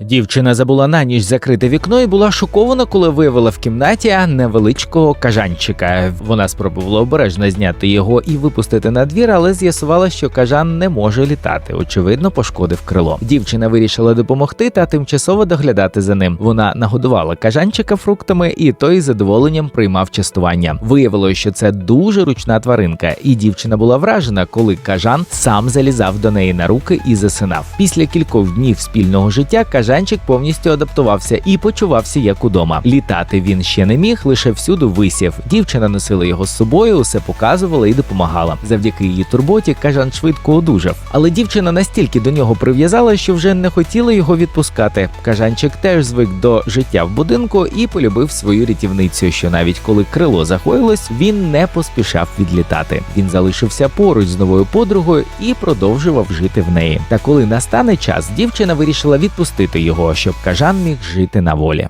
Дівчина забула на ніч закрити вікно і була шокована, коли виявила в кімнаті невеличкого кажанчика. Вона спробувала обережно зняти його і випустити на двір, але з'ясувала, що кажан не може літати. Очевидно, пошкодив крило. Дівчина вирішила допомогти та тимчасово доглядати за ним. Вона нагодувала кажанчика фруктами, і той з задоволенням приймав частування. Виявилося, що це дуже ручна тваринка, і дівчина була вражена, коли кажан сам залізав до неї на руки і засинав. Після кількох днів спільного життя кажанчик повністю адаптувався і почувався як удома. Літати він ще не міг, лише всюди висів. Дівчина носила його з собою, усе показувала і допомагала. Завдяки її турботі кажан швидко одужав. Але дівчина настільки до нього прив'язала, що вже не хотіла його відпускати. Кажанчик теж звик до життя в будинку і полюбив свою рятівницю, що навіть коли крило загоїлось, він не поспішав відлітати. Він залишився поруч з новою подругою і продовжував жити в неї. Та коли настане час, дівчина вирішила відпустити його, щоб кажан міг жити на волі.